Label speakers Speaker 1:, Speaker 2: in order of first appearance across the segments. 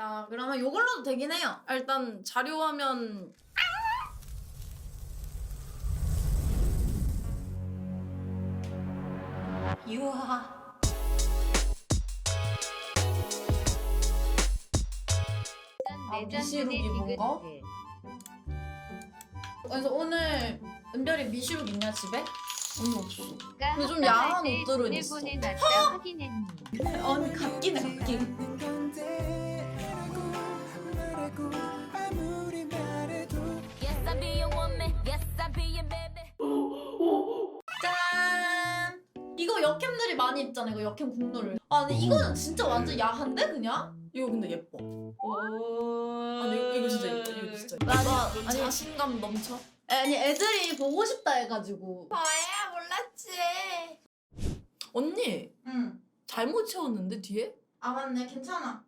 Speaker 1: 자 그러면 요걸로도 되긴 해요.
Speaker 2: 아, 일단 자료 화면
Speaker 1: 유하. 아, 미시룩이 뭔가? 그래서 오늘 은별이 미시룩 있냐 집에?
Speaker 2: 언니 없어.
Speaker 1: 근데 좀 야한 옷들은 있어.
Speaker 3: 확인했니?
Speaker 1: 언니 같기네 같기. 짠. 이거 역캠들이 많이 입잖아 이거 역캠 국룰을. 아 근데 이거는 진짜 완전 야한데 그냥?
Speaker 2: 이거 근데 예뻐.
Speaker 1: 오.
Speaker 2: 아, 근데 이거, 이거 진짜 예뻐. 이거 진짜 예뻐. 아니
Speaker 1: 아니
Speaker 2: 자신감 넘쳐.
Speaker 1: 아니 애들이 보고 싶다 해가지고.
Speaker 4: 뭐야, 몰랐지.
Speaker 2: 언니
Speaker 1: 응.
Speaker 2: 잘못 채웠는데 뒤에?
Speaker 1: 아 맞네 괜찮아.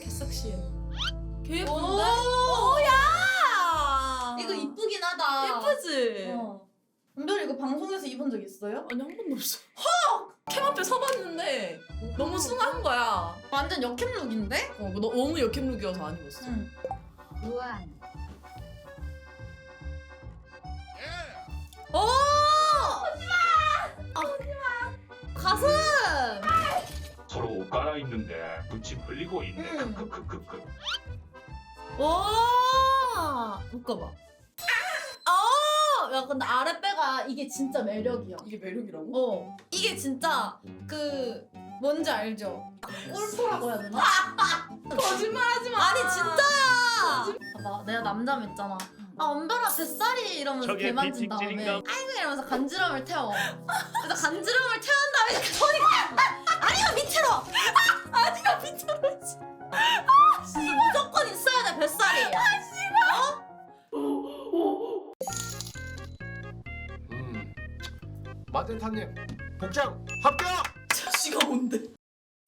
Speaker 2: 개 섹시해. 개 예쁜데?
Speaker 1: 이 이거 방송에서 입은 적 있어요?
Speaker 2: 아니 한 번도 없어. 헉! 캠 앞에 서봤는데 너무 순한 거야.
Speaker 1: 완전 역캠 룩인데?
Speaker 2: 어, 너, 너무 역캠 룩이어서 안 입었어.
Speaker 1: 응.
Speaker 3: 우한
Speaker 1: 오! 아, 가슴!
Speaker 5: 서로 옷 갈아입는데 부침 흘리고 있네.
Speaker 1: 음.
Speaker 5: 크크크크크.
Speaker 1: 와! 묶어봐. 아! 야, 근데 아랫배가 이게 진짜 매력이야.
Speaker 2: 이게 매력이라고?
Speaker 1: 어. 이게 진짜 그 뭔지 알죠? 꼴토라고 해야 되나?
Speaker 2: 거짓말하지 마.
Speaker 1: 아니 진짜야! 봐봐 내가 남자 했잖아 아 엄별아 뱃살이 이러면서
Speaker 5: 저게
Speaker 1: 개 만진 다음에? 아이고 이러면서 간지럼을 태워 그래서 간지럼을 태운 다음에 이렇게 손이 아니가 밑으로 아니가 밑으로 진짜 무조건
Speaker 6: 마덴타님 복장 합격!
Speaker 2: 지가 뭔데?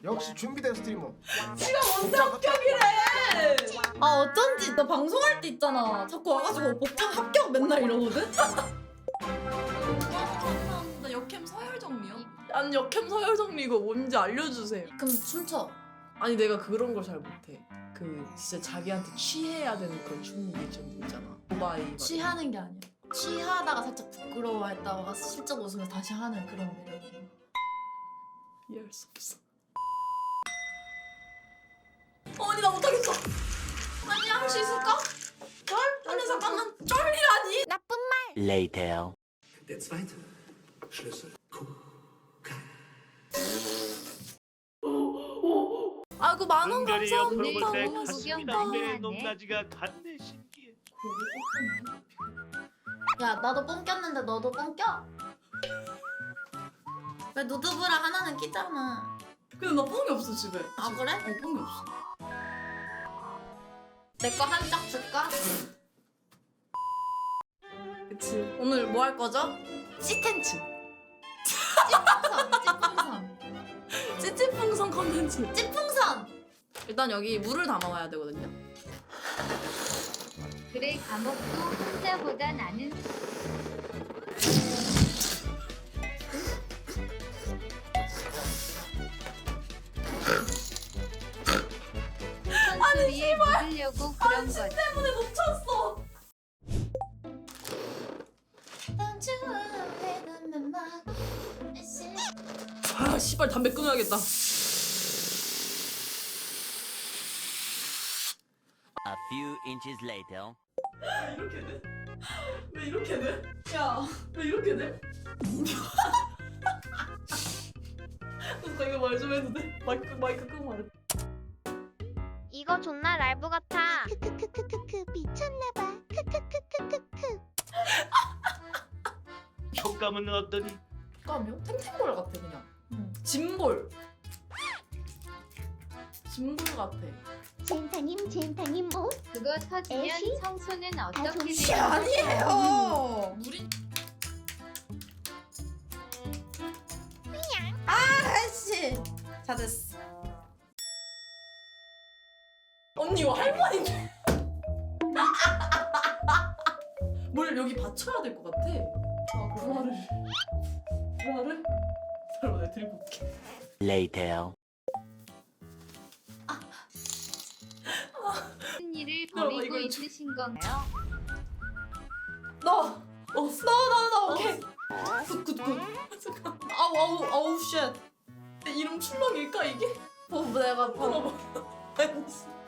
Speaker 6: 역시 준비된 스트리머.
Speaker 2: 지가 뭔데
Speaker 6: 복장 합격!
Speaker 1: 아 어쩐지 너 방송할 때 있잖아 자꾸 와가지고 복장 합격 맨날 이러거든
Speaker 2: 나 역캠 서열 정리요? 난 역캠 서열 정리 이거 뭔지 알려주세요.
Speaker 1: 그럼 춤춰
Speaker 2: 아니 내가 그런 걸 잘 못해. 그 진짜 자기한테 취해야 되는 그런 춤좀 있잖아. 오바이. 막
Speaker 1: 취하는 게 아니야 취하다가 살짝 부끄러워했다가 슬쩍 웃으면서 다시 하는 그런 매력이
Speaker 2: 이해할 수 없어. 어, 언니 나 못하겠어. 아니 할수 있을까? 쩔? 아니 잠깐만 쩔이라니?
Speaker 7: Later.
Speaker 8: Der zweite Schlüssel.
Speaker 2: 아이고 만원
Speaker 5: 옆으로
Speaker 2: 감사합니다.
Speaker 5: 볼때
Speaker 2: 너무
Speaker 5: 가슴이
Speaker 2: 맛있다.
Speaker 5: 담배 높낮이가 같네 신기해.
Speaker 1: 야 나도 뽕 꼈는데 너도 뽕 껴? 왜 누드브라 하나는 끼잖아
Speaker 2: 근데 나 뽕이 없어 집에.
Speaker 1: 아 그래?
Speaker 2: 어 뽕이 없어.
Speaker 1: 내 거 한 짝 줄까?
Speaker 2: 그치. 오늘 뭐 할 거죠?
Speaker 1: 찌텐츠 찌풍선 찌풍선
Speaker 2: 찌찌풍선 컨텐츠.
Speaker 1: 찌풍선
Speaker 2: 일단 여기 물을 담아와야 되거든요.
Speaker 3: 그래 감옥도 혼자보다 나는 선수리에 묻으려고 그런
Speaker 2: 때문에 놓쳤어. 아 씨발 담배 끊어야겠다.
Speaker 7: Inches later.
Speaker 2: 이렇게 돼? 왜 이렇게 돼? 야, 왜 이렇게 돼? 나 이거 말 좀 해도 돼? 마이크 마이크 끄고 말해.
Speaker 9: 이거 존나 라이브 같아. 크크크크크크 미쳤나봐. 크크크크크크.
Speaker 5: 효과음은 어떠니?
Speaker 2: 까며? 템템볼 같아 그냥.
Speaker 1: 응.
Speaker 2: 짐볼. 짐볼 같아.
Speaker 9: 젠타님 젠타님 뭐?
Speaker 3: 그거 터지면
Speaker 9: 애쉬?
Speaker 3: 청소는
Speaker 9: 아,
Speaker 3: 어떻게
Speaker 9: 좀
Speaker 3: 돼요?
Speaker 1: 아니에요
Speaker 2: 물이
Speaker 1: 아이씨 다 됐어
Speaker 2: 언니 이거 할머니인데. 뭘 여기 받쳐야 될 것 같아. 아, 불화를. 불화를? 설마 내가 들고 올게.
Speaker 7: Later.
Speaker 3: 팬티를
Speaker 2: 잠깐만,
Speaker 3: 버리고
Speaker 2: 이거 좀-
Speaker 3: 있으신 건가요?
Speaker 2: 너! 어,
Speaker 1: 너너너 오케이. 굿 굿굿. 아우 아우 아우 쉣.
Speaker 2: 내 이름 출렁일까 이게?
Speaker 1: 뭐 내가 바로
Speaker 2: 티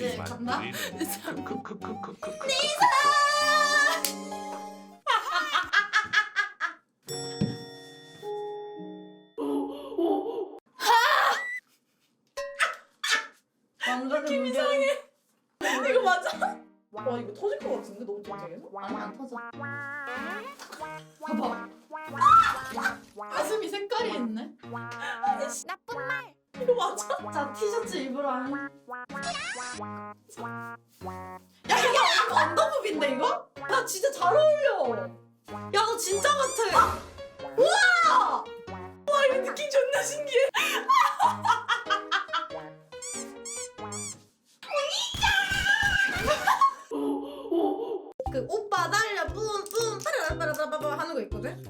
Speaker 1: 이제 간다
Speaker 5: 크크크크크크.
Speaker 1: 남자는 이상해.
Speaker 2: 이거 맞아? 와 이거 터질 것 같은데? 너무?
Speaker 1: 아니 안 터져. 봐봐. 가슴이 색깔이 있네?
Speaker 9: 나쁜 말.
Speaker 2: 이거 맞아?
Speaker 1: 자 티셔츠 입으라 야 이게 언- 언더부비인데 이거? 야 진짜 잘 어울려 야 너 진짜 같아 우와
Speaker 2: 와 이거 느낌 존나 신기해.
Speaker 1: 그 오빠 달려 뿜뿜 빠라라빠라빠라 하는 거 있거든?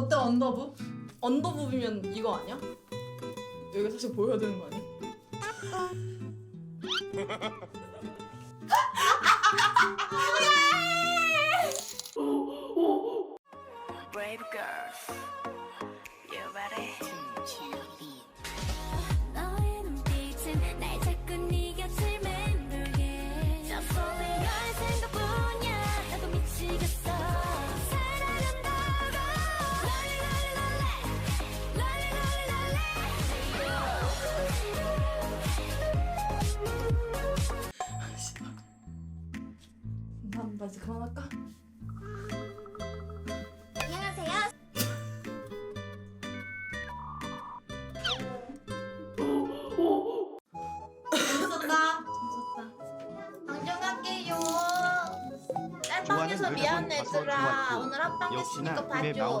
Speaker 1: 어때 언더부?
Speaker 2: 언더부비면 이거 아니야? 여기가 사실 보여야 되는 거 아니야?
Speaker 1: 짤방에서 미안 얘들아 오늘 합방 했으니까 봐줘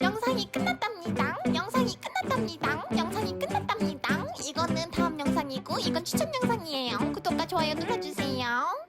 Speaker 9: 영상이 끝났답니다. 영상이 끝났답니다. 영상이 끝났답니다. 이거는 다음 영상이고 이건 추천 영상이에요. 구독과 좋아요 눌러주세요.